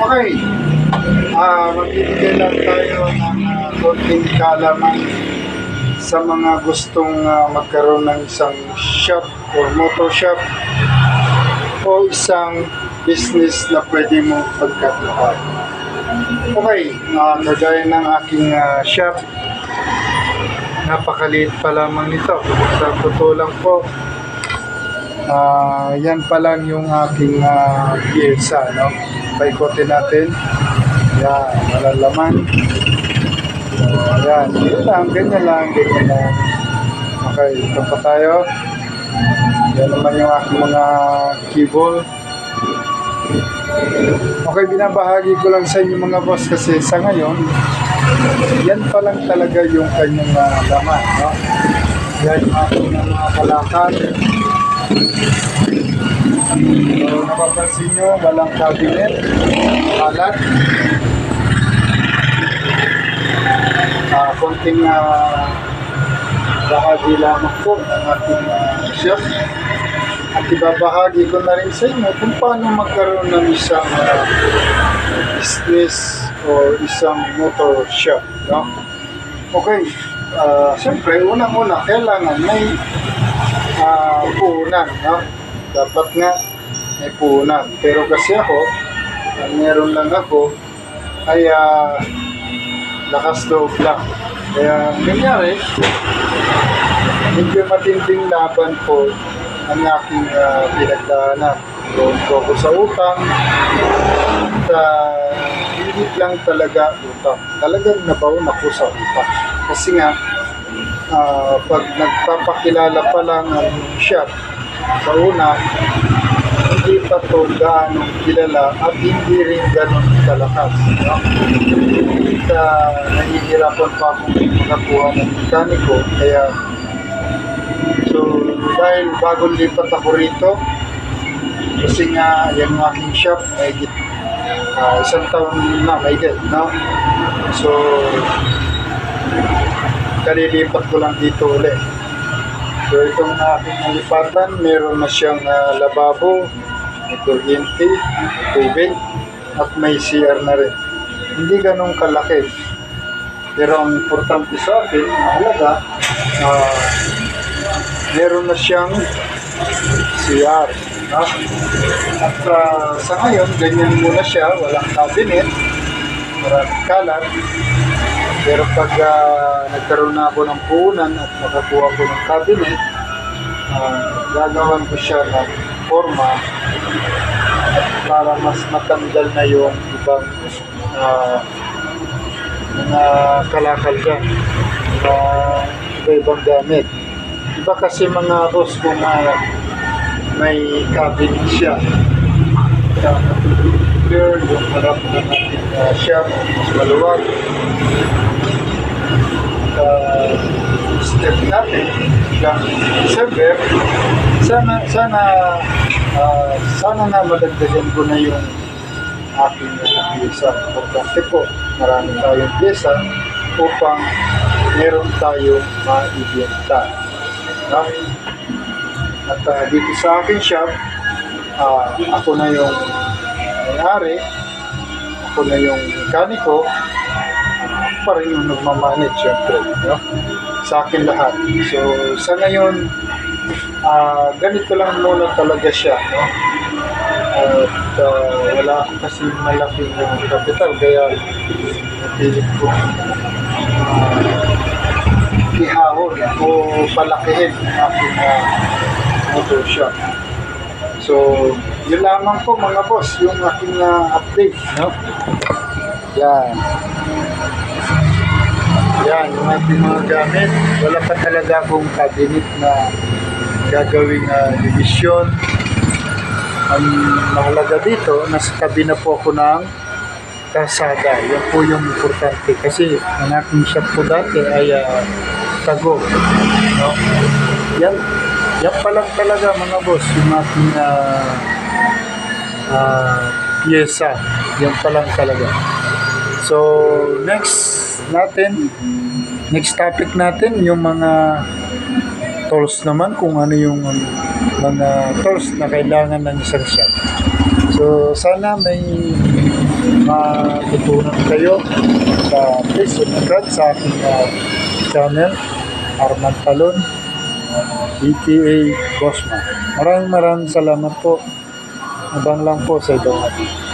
Okay. Ah, magbibigay lang tayo ng uh, konting kaalaman sa mga gustong ah, magkaroon ng isang shop or motor shop o isang business na pwede mo pagkatuhan. Okay, ah, kagaya ng aking ah, shop, napakaliit pa lamang nito. Sa totoo lang po, Ah, yan pa lang yung aking uh, no? Paikotin natin. Yan, malalaman. So, yan, yun lang, ganyan lang, ganyan lang. Okay, ito pa tayo. Yan naman yung aking mga cable. Okay, binabahagi ko lang sa inyo mga boss kasi sa ngayon, yan pa lang talaga yung kanyang uh, laman, no? Yan yung aking mga kalakal. So, napapansin nyo, walang cabinet, alat. Ah, konting uh, bahagi lamang po ng ating uh, shop. At ibabahagi ko na rin sa inyo kung paano magkaroon ng isang ah, business o isang motor shop. No? Okay, ah, siyempre, unang-una, kailangan may uh, puhunan. No? Dapat nga may puhunan. Pero kasi ako, ang meron lang ako, ay ah, lakas loob lang. Kaya ang nangyari, medyo matinding laban po ang aking uh, pinagdaanan. Doon po ako sa utang. At uh, hindi lang talaga utang. Talagang nabaon ako sa utang. Kasi nga, ah, pag nagpapakilala pa lang ang shop sa una, hindi pa to gaano kilala at hindi rin ganon kalakas. No? Sa nahihirapan pa akong makakuha ng mekaniko, kaya so dahil bagong lipat ako rito, kasi nga yan ang aking shop, may uh, isang taon na may get, no? So, kalilipat ko lang dito ulit. So itong aking nalipatan, meron na siyang ah, lababo, kuryente, tubig, at may CR na rin. Hindi ganun kalaki. Pero ang importante sa akin, mahalaga, ah, meron na siyang CR. No? At ah, sa ngayon, ganyan muna siya, walang cabinet, maraming kalat, pero pag ah, nagkaroon na ako ng puhunan at nakakuha ko ng cabinet, ah, gagawan ko siya ng forma para mas matanggal na yung ibang ah, mga kalakal dyan, mga iba-ibang gamit. Iba kasi mga boss kung ah, may cabinet siya. Clear yung harap ng ating ah, shop, mas maluwag uh, step natin ng December, sana sana ah, sana na madagdagan ko na yung aking uh, pyesa. Importante po, marami tayong pyesa upang meron tayong maibenta. No? At ah, dito sa aking shop, ah, ako na yung may-ari, ako na yung mekaniko, pa rin yung nagmamanage syempre no? sa akin lahat so sa ngayon ah ganito lang muna talaga siya no? at ah, wala ako kasi malaking uh, capital kaya napilit ko uh, ihahon o palakihin ang aking uh, motor shop so yun lamang po mga boss yung aking ah, update no? yan yan, yung ating mga gamit. Wala pa talaga akong cabinet na gagawing uh, division. Ang mahalaga dito, nasa tabi na po ako ng kasada. Yan po yung importante. Kasi ang aking shop po dati ay uh, tago. No? Yan, yan pa lang talaga mga boss, yung aking uh, uh, pyesa. Yan pa lang talaga. So, next natin, next topic natin, yung mga tools naman, kung ano yung mga tools na kailangan ng isang shop. So, sana may matutunan kayo sa please subscribe sa aking ah, channel Arman Talon ETA Bosma. Maraming maraming salamat po. Abang lang po sa ibang atin.